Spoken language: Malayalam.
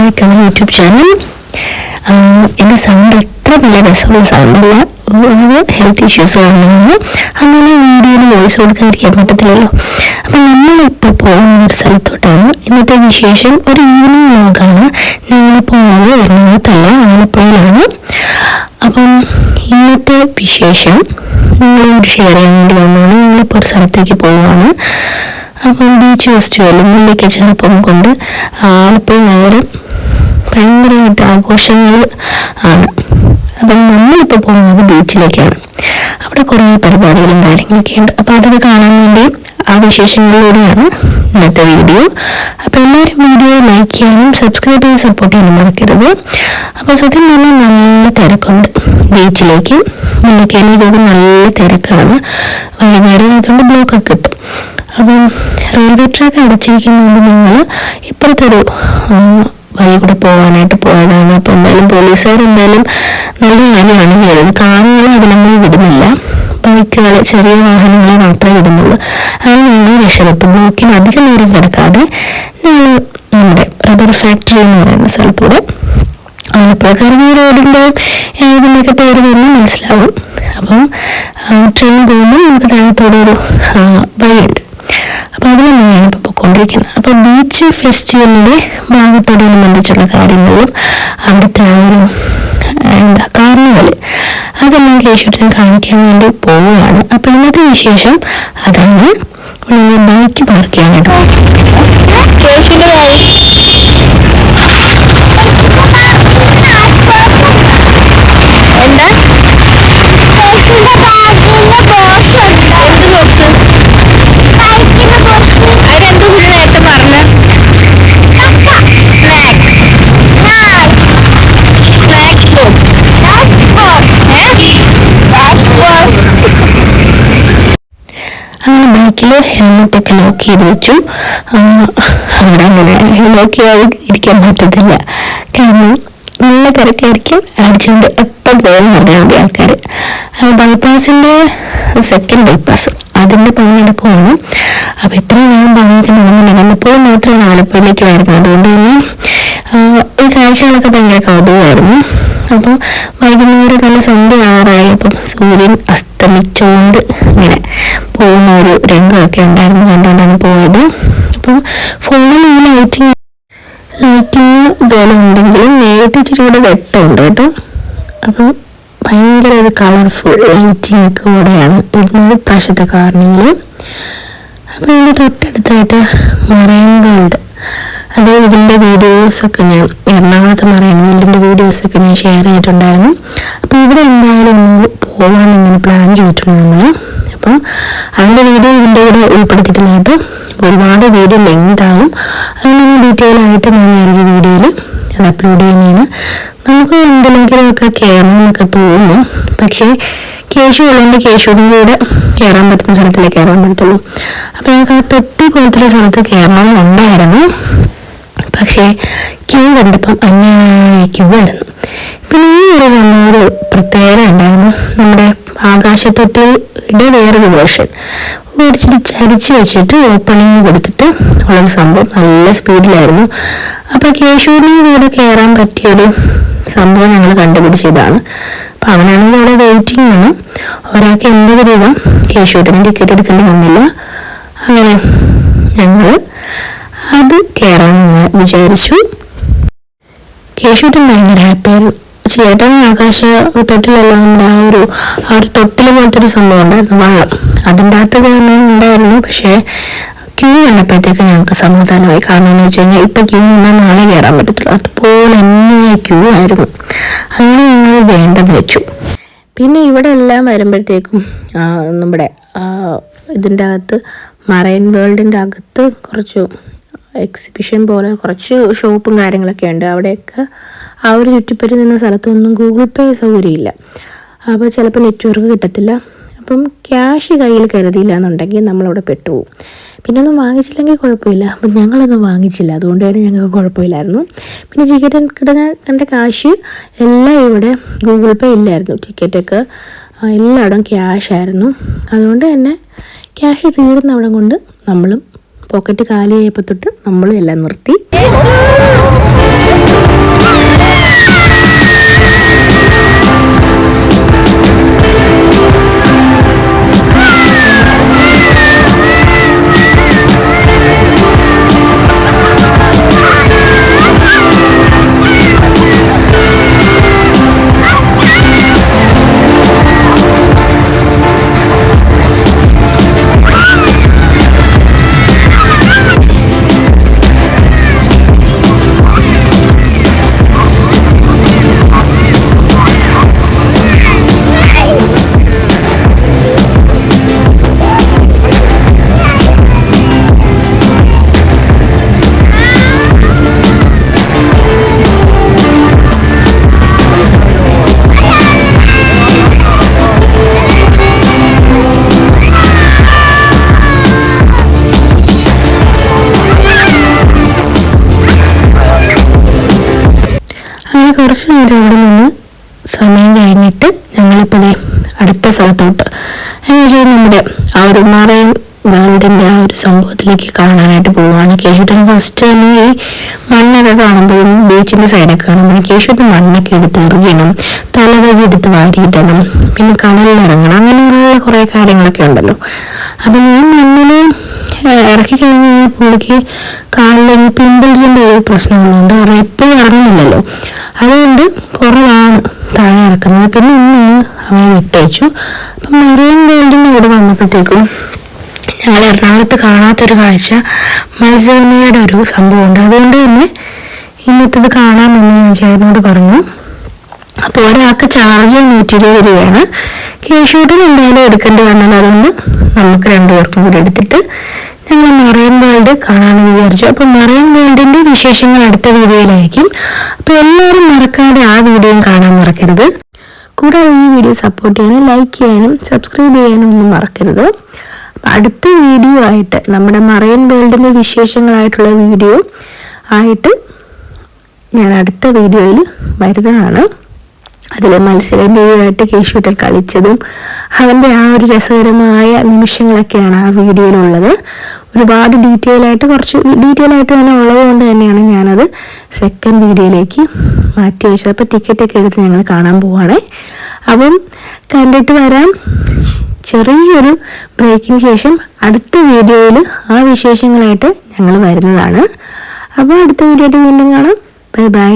Back our YouTube channel. എന്റെ സൗണ്ട് എത്ര വലിയ രസമുള്ള സൗണ്ടല്ല ഒരു ഹെൽത്ത് ഇഷ്യൂസ് വന്നു അങ്ങനെ വീഡിയോയിൽ വോയിസ് കൊടുക്കാതിരിക്കാൻ പറ്റത്തില്ലല്ലോ. അപ്പം നമ്മളിപ്പോൾ പോകുന്ന ഒരു സ്ഥലത്തോട്ടാണ്. ഇന്നത്തെ വിശേഷം ഒരു ഈവനിങ് വ്ലോഗാണ് ഞങ്ങൾ പോകുന്നത് എറണാകുളത്തല്ല ആലപ്പുഴയിലാണ്. അപ്പം ഇന്നത്തെ വിശേഷം നിങ്ങളോട് ഷെയർ ചെയ്യാൻ വേണ്ടി വന്നതാണ്. ഞങ്ങളിപ്പോൾ ഒരു സ്ഥലത്തേക്ക് പോവുകയാണ്. അപ്പം ബീച്ച് ഫെസ്റ്റിവലും മുല്ലയ്ക്ക് ചെറുപ്പം കൊണ്ട് ആലപ്പുഴ നഗരം ഭയങ്കരമായിട്ട് ആഘോഷങ്ങൾ ആണ്. അപ്പം നമ്മളിപ്പോൾ പോകുന്നത് ബീച്ചിലേക്കാണ് അവിടെ കുറേ പരിപാടികളും കാര്യങ്ങളൊക്കെ ഉണ്ട്. അപ്പോൾ അതൊക്കെ കാണാൻ വേണ്ടി ആ വിശേഷങ്ങളിലൂടെയാണ് ഇന്നത്തെ വീഡിയോ അപ്പോൾ എല്ലാവരും വീഡിയോ ലൈക്ക് ചെയ്യാനും സബ്സ്ക്രൈബ് ചെയ്ത് സപ്പോർട്ട് ചെയ്യാനും മറക്കരുത്. അപ്പോൾ സത്യം പറഞ്ഞാൽ നല്ല തിരക്കുണ്ട് ബീച്ചിലേക്ക്. മുല്ലക്കയിലേക്കൊക്കെ നല്ല തിരക്കാണ്. വൈകുന്നേരം ആയതുകൊണ്ട് ബ്ലോക്കൊക്കെ കിട്ടും അപ്പം റെയിൽവേ ട്രാക്ക് അടച്ചിരിക്കുന്നതുകൊണ്ട് നിങ്ങൾ ഇപ്പോഴത്തെ ഒരു വഴി കൂടെ പോകാനായിട്ട് പോയതാണ്. അപ്പോൾ എന്തായാലും പോലീസുകാർ എന്തായാലും നല്ല കാര്യമാണ് ചെയ്തത്. കാറുകൾ അതിലൊന്നും വിടുന്നില്ല. ബൈക്കുകൾ ചെറിയ വാഹനങ്ങളെ മാത്രമേ വിടുന്നുള്ളൂ. അങ്ങനെ ഞങ്ങൾ രക്ഷപ്പെട്ടു. ബ്ലോക്കിന് അധികം നേരം കിടക്കാതെ ഞങ്ങൾ നമ്മുടെ റബ്ബർ ഫാക്ടറി എന്ന് പറയുന്ന സ്ഥലത്തൂടെ ആലപ്പുഴ ഈ റോഡിന്റെ ഇതിന്റെയൊക്കെ പേര് തന്നെ മനസ്സിലാവും. അപ്പം ട്രെയിൻ പോകുമ്പോൾ നമുക്ക് താഴത്തോടെ ഒരു വഴിയുണ്ട്. അപ്പോൾ അതിലൊന്നാണ് ഇപ്പോൾ പോയിക്കൊണ്ടിരിക്കുന്നത് അപ്പോൾ ബീച്ച് ഫെസ്റ്റിവലിന്റെ ഭാഗത്തോടനുബന്ധിച്ചുള്ള കാര്യങ്ങളും അവിടുത്തെ ആ ഒരു എന്താ കാർണിവൽ അതെല്ലാം കേശുട്ടിനെ കാണിക്കാൻ വേണ്ടി പോവുകയാണ്. അപ്പോൾ ഇന്നത്തെ വിശേഷം അതാണ്. ഞങ്ങൾ ബൈക്ക് പാർക്ക് ചെയ്യാനായിട്ട് എന്താ? ബൈക്കിൽ ഹെൽമെറ്റ് ഒക്കെ ലോക്ക് ചെയ്ത് വെച്ചു. അവിടെ അങ്ങനെ ലോക്ക് ചെയ്യാതെ ഇരിക്കാൻ പറ്റത്തില്ല. കാരണം നല്ല തിരക്കായിരിക്കും. അടിച്ചുകൊണ്ട് എപ്പം പോകും പറഞ്ഞാൽ ആൾക്കാർ ബൈപ്പാസിന്റെ സെക്കൻഡ് ബൈപ്പാസ് അതിന്റെ പണി നടക്കുവാണ്. അപ്പോൾ ഇത്രയും വേഗം പണിയൊക്കെ നടന്നില്ല ഇപ്പോൾ മാത്രമാണ് ആലപ്പുഴയിലേക്ക് വരുന്നത്. അതുകൊണ്ട് തന്നെ ഈ കാഴ്ചകളൊക്കെ ഭയങ്കര കൗതുകമായിരുന്നു. അപ്പോൾ വൈകുന്നേരം നല്ല സന്ധ്യ ആറായപ്പം സൂര്യൻ അസ്തമിച്ചുകൊണ്ട് ഇങ്ങനെ പോകുന്ന ഒരു രംഗമൊക്കെ ഉണ്ടായിരുന്നു കണ്ടുകൊണ്ടാണ് പോയത്. അപ്പം ഫോണിൽ ഈ ലൈറ്റിങ് ലൈറ്റിങ് ഇതുപോലെ ഉണ്ടെങ്കിലും നേരിട്ട് ഇച്ചിരി കൂടെ വെട്ടമുണ്ട് കേട്ടോ. അപ്പം ഭയങ്കര ഒരു കളർഫുൾ ലൈറ്റിംഗ് ഒക്കെ കൂടെയാണ് ഇരുന്നത് പ്രാവശ്യത്തെ കാർണിങ്ങിൽ അപ്പോൾ ഇതിന്റെ തൊട്ടടുത്തായിട്ട് മറൈൻ വേൾഡ്. അത് ഇതിന്റെ വീഡിയോസൊക്കെ ഞാൻ എറണാകുളത്ത് വേൾഡിന്റെ വീഡിയോസൊക്കെ ഞാൻ ഷെയർ ചെയ്തിട്ടുണ്ടായിരുന്നു. അപ്പോൾ ഇവിടെ എന്തായാലും ഒന്ന് പോകാൻ ഇങ്ങനെ പ്ലാൻ ചെയ്തിട്ടുണ്ട് നമ്മൾ അപ്പം അതിന്റെ വീഡിയോ ഇതിന്റെ കൂടെ ഉൾപ്പെടുത്തിയിട്ടില്ല കേട്ടോ ഒരുപാട് വീഡിയോ ലെങ്ത് ആകും അതുകൊണ്ട് ഡീറ്റെയിൽ ആയിട്ട് ഞാൻ വേറൊരു വീഡിയോയിൽ അത് അപ്ലോഡ് ചെയ്യുന്നതാണ്. നമുക്ക് എന്തെങ്കിലുമൊക്കെ കയറണമെന്നൊക്കെ തോന്നും പക്ഷേ കേശു ഉള്ളതുകൊണ്ട് കേശുവിനും കൂടെ കയറാൻ പറ്റുന്ന സ്ഥലത്തിലേ കയറാൻ പറ്റത്തുള്ളൂ. അപ്പോൾ ഞങ്ങൾക്ക് ആ തൊട്ടി പോലത്തെ സ്ഥലത്ത് കയറണമെന്നുണ്ടായിരുന്നു പക്ഷേ ക്യൂ കണ്ടപ്പം അന്യായ ക്യൂ ആയിരുന്നു പിന്നെ ഈ ഒരു സംഭവം ഒരു പ്രത്യേകത ഉണ്ടായിരുന്നു. നമ്മുടെ ആകാശത്തൊട്ടിയുടെ വേറൊരു വേർഷൻ ഒരിച്ചിരി ചരിച്ച് വെച്ചിട്ട് ഓപ്പണിങ് കൊടുത്തിട്ട് ഉള്ളൊരു സംഭവം നല്ല സ്പീഡിലായിരുന്നു അപ്പോൾ കേശൂരിനും കൂടെ കയറാൻ പറ്റിയൊരു സംഭവം ഞങ്ങൾ കണ്ടുപിടിച്ചതാണ്. അപ്പം അവനാണെങ്കിൽ അവിടെ വെയിറ്റിംഗ് ആണ്. ഒരാൾക്ക് എൺപത് രൂപ കേശൂരിന് ടിക്കറ്റ് എടുക്കേണ്ടി വന്നില്ല. അങ്ങനെ ഞങ്ങൾ അത് കയറാമെന്ന് വിചാരിച്ചു. കേശുട്ടൻ ഭയങ്കര ഹാപ്പിയായിരുന്നു ചേട്ടൻ ആകാശ തൊട്ടിലെല്ലാം നമ്മുടെ ആ ഒരു ആ ഒരു തൊട്ടിൽ പോലത്തെ ഒരു സംഭവം ഉണ്ടായിരുന്നു വള്ളം. അതിന്റെ അകത്ത് കയറണമെന്ന് ഉണ്ടായിരുന്നു. പക്ഷേ ക്യൂ കണ്ടപ്പോഴത്തേക്ക് ഞങ്ങൾക്ക് സമാധാനമായി. കാരണം എന്ന് വെച്ച് കഴിഞ്ഞാൽ ഇപ്പം ക്യൂ നിന്നാൽ നാളെ കയറാൻ പറ്റത്തില്ല. അതുപോലെ തന്നെ ക്യൂ ആയിരുന്നു. അങ്ങനെ ഞങ്ങൾ വേണ്ടെന്ന് വെച്ചു. പിന്നെ ഇവിടെ എല്ലാം വരുമ്പോഴത്തേക്കും നമ്മുടെ ഇതിന്റെ അകത്ത് മറൈൻ വേൾഡിന്റെ അകത്ത് കുറച്ച് എക്സിബിഷൻ പോലെ കുറച്ച് ഷോപ്പും കാര്യങ്ങളൊക്കെ ഉണ്ട്. അവിടെയൊക്കെ ആ ഒരു ചുറ്റിപ്പറ്റി നിന്ന സ്ഥലത്തൊന്നും ഗൂഗിൾ പേ സൗകര്യമില്ല. അപ്പോൾ ചിലപ്പോൾ നെറ്റ്വർക്ക് കിട്ടത്തില്ല. അപ്പം ക്യാഷ് കയ്യിൽ കരുതിയില്ല എന്നുണ്ടെങ്കിൽ നമ്മളവിടെ പെട്ടുപോകും. പിന്നെ ഒന്നും വാങ്ങിച്ചില്ലെങ്കിൽ കുഴപ്പമില്ല. അപ്പം ഞങ്ങളൊന്നും വാങ്ങിച്ചില്ല. അതുകൊണ്ട് തന്നെ ഞങ്ങൾക്ക് കുഴപ്പമില്ലായിരുന്നു. പിന്നെ ടിക്കറ്റ് കിട്ടുന്ന കണ്ട കാശ് എല്ലാം ഇവിടെ ഗൂഗിൾ പേ ഇല്ലായിരുന്നു. ടിക്കറ്റൊക്കെ എല്ലായിടം എല്ലായിടവും ക്യാഷ് ആയിരുന്നു. അതുകൊണ്ട് തന്നെ ക്യാഷ് തീർന്നവിടം കൊണ്ട് നമ്മളും പോക്കറ്റ് കാലിയായപ്പോൾ തൊട്ട് നമ്മളും എല്ലാം നിർത്തി. അങ്ങനെ കുറച്ച് നേരം അവിടെ നിന്ന് സമയം കഴിഞ്ഞിട്ട് ഞങ്ങളിപ്പോൾ അടുത്ത സ്ഥലത്തോട്ട്. എന്ന് വെച്ചാൽ നമ്മുടെ ആ ഒരു മറൈൻ വേൾഡിന്റെ ആ ഒരു സംഭവത്തിലേക്ക് കാണാനായിട്ട് പോവുകയാണ് കേശുട്ടൻ ഫസ്റ്റ് തന്നെ ഈ മണ്ണൊക്കെ കാണുമ്പോഴും ബീച്ചിന്റെ സൈഡൊക്കെ കാണുമ്പോഴും കേശുട്ടൻ മണ്ണൊക്കെ എടുത്ത് എറിയണം തലവഴി എടുത്ത് വാരിയിടണം പിന്നെ കടലിൽ ഇറങ്ങണം അങ്ങനെയുള്ള കുറേ കാര്യങ്ങളൊക്കെ ഉണ്ടല്ലോ. അപ്പം ഈ മണ്ണിൽ ഇറക്കി കഴിഞ്ഞ് കഴിഞ്ഞാൽ പുള്ളിക്ക് കാലിൽ പിമ്പിൾസിന്റെ ഒരു പ്രശ്നമുണ്ട് കാരണം എപ്പോഴും ഇറങ്ങുന്നില്ലല്ലോ. അതുകൊണ്ട് കുറവാണ് താഴെ ഇറക്കുന്നത്. പിന്നെ ഇന്ന് അവനെ വിട്ടയച്ചു. അപ്പം മറിയൻ വേൾഡിന്റെ കൂടെ വന്നപ്പോഴത്തേക്കും ഞങ്ങൾ എറണാകുളത്ത് കാണാത്തൊരു കാഴ്ച മത്സ്യബന്ധിയുടെ ഒരു സംഭവമുണ്ട്. അതുകൊണ്ട് തന്നെ ഇന്നത്തത് കാണാമെന്ന് ഞാൻ ചേട്ടനോട് പറഞ്ഞു. അപ്പോൾ ഒരാൾക്ക് ചാർജ് നൂറ്റി ഇരുപത് രൂപയാണ്. കേശൂട്ടിന് എന്തായാലും എടുക്കേണ്ടി വന്നത് അതുകൊണ്ട് നമുക്ക് രണ്ടുപേർക്കും കൂടി എടുത്തിട്ട് ഞങ്ങൾ മറൈൻ വേൾഡ് കാണാമെന്ന് വിചാരിച്ചു. അപ്പൊ മറൈൻ വേൾഡിന്റെ വിശേഷങ്ങൾ അടുത്ത വീഡിയോയിലായിരിക്കും. അപ്പോൾ എല്ലാവരും മറക്കാതെ ആ വീഡിയോയും കാണാൻ മറക്കരുത്. കൂടാതെ ഈ വീഡിയോ സപ്പോർട്ട് ചെയ്യാനും ലൈക്ക് ചെയ്യാനും സബ്സ്ക്രൈബ് ചെയ്യാനും ഒന്നും മറക്കരുത്. അപ്പം അടുത്ത വീഡിയോ ആയിട്ട് നമ്മുടെ മറൈൻ വേൾഡിന്റെ വിശേഷങ്ങളായിട്ടുള്ള വീഡിയോ ആയിട്ട് ഞാൻ അടുത്ത വീഡിയോയിൽ വരുന്നതാണ്. അതിൽ മത്സരബന്ധിയായിട്ട് കേശുട്ടൽ കളിച്ചതും അവന്റെ ആ ഒരു രസകരമായ നിമിഷങ്ങളൊക്കെയാണ് ആ വീഡിയോയിലുള്ളത്. ഒരുപാട് ഡീറ്റെയിൽ ആയിട്ട് കുറച്ച് ഡീറ്റെയിൽ ആയിട്ട് തന്നെ ഉള്ളത് കൊണ്ട് തന്നെയാണ് ഞാനത് സെക്കൻഡ് വീഡിയോയിലേക്ക് മാറ്റി വെച്ചത്. അപ്പോൾ ടിക്കറ്റൊക്കെ എടുത്ത് ഞങ്ങൾ കാണാൻ പോവാണേ. അപ്പം കണ്ടിട്ട് വരാം. ചെറിയൊരു ബ്രേക്കിന് ശേഷം അടുത്ത വീഡിയോയിൽ ആ വിശേഷങ്ങളായിട്ട് ഞങ്ങൾ വരുന്നതാണ്. അപ്പോൾ അടുത്ത വീഡിയോ ആയിട്ട് വീണ്ടും കാണാം. Bye bye